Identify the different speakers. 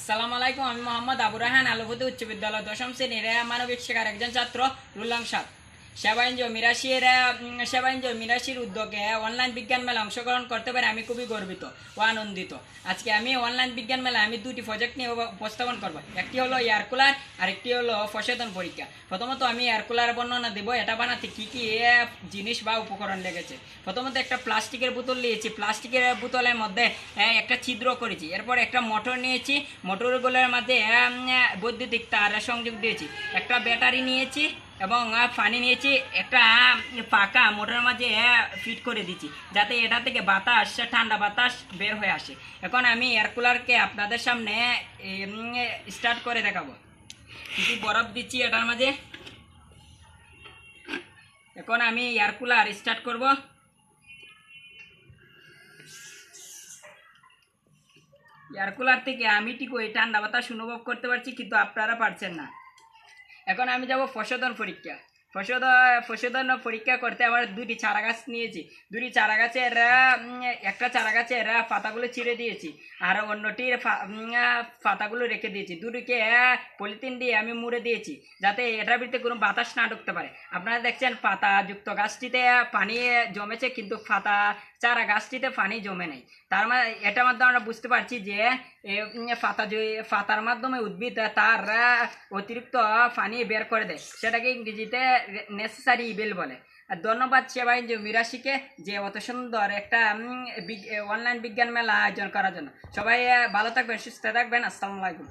Speaker 1: আসসালামু আলাইকুম, আমি মোহাম্মদ আবু রাহান উচ্চ বিদ্যালয় দশম শ্রেণির মানবিক শিক্ষার একজন ছাত্র রুল্লাম সাহ সেবা এনজিও মিরাশির আহ, সেবা এনজিও মিরাশির উদ্যোগে অনলাইন বিজ্ঞান মেলা অংশগ্রহণ করতে পারে। আমি খুবই গর্বিত ও আনন্দিত। আজকে আমি অনলাইন বিজ্ঞান মেলা আমি দুটি প্রজেক্ট নিয়ে উপ- উপস্থাপন করব। একটি হলো এয়ার কুলার আরেকটি হলো সচেতন পরীক্ষা। প্রথমত আমি এয়ার কুলার বর্ণনা দেবো। এটা বানাতে কী কী জিনিস বা উপকরণ লেগেছে। প্রথমত একটা প্লাস্টিকের বোতল নিয়েছি। প্লাস্টিকের বোতলের মধ্যে একটা ছিদ্র করেছি। এরপর একটা মোটর নিয়েছি। মোটরগুলোর মধ্যে বৈদ্যুতিক তার সংযোগ দিয়েছি। একটা ব্যাটারি নিয়েছি। এবং পানি নিয়েছি, একটা পাকা মোটরের মাঝে ফিট করে দিচ্ছি যাতে এটা থেকে বাতাস, ঠান্ডা বাতাস বের হয়ে আসে। এখন আমি এয়ার কুলারকে আপনাদের সামনে স্টার্ট করে দেখাবো। কিছু বরফ দিচ্ছি এটার মাঝে। এখন আমি এয়ার কুলার স্টার্ট করব। এয়ার কুলার থেকে আমি ঠিক ওই ঠান্ডা বাতাস অনুভব করতে পারছি, কিন্তু আপনারা পারছেন না। এখন আমি যাব ফসদন পরীক্ষা। ফসদ ফসদন পরীক্ষা করতে আমার দুটি চারা গাছ নিয়েছি। দুটি চারা গাছের একটা চারা গাছের পাতাগুলো ছিঁড়ে দিয়েছি, আর অন্যটির পাতাগুলো রেখে দিয়েছি। দুটিকে পলিথিন দিয়ে আমি মুড়ে দিয়েছি, যাতে এটার ভিতরে কোনো বাতাস না ঢুকতে পারে। আপনারা দেখছেন পাতা যুক্ত গাছটিতে পানি জমেছে, কিন্তু পাতা, চারা গাছটিতে পানি জমে নেই। তার মানে এটার মাধ্যমে আমরা বুঝতে পারছি যে পাতা পাতার মাধ্যমে উদ্ভিদ, তার অতিরিক্ত পানি বের করে দেয়। সেটাকে ইংরেজিতে নেসেসারি ইভেল বলে। আর ধন্যবাদ সেবাই যে মিরাশিকে যে অত সুন্দর একটা অনলাইন বিজ্ঞান মেলা আয়োজন করার জন্য। সবাই ভালো থাকবেন, সুস্থ থাকবেন, আসসালামু আলাইকুম।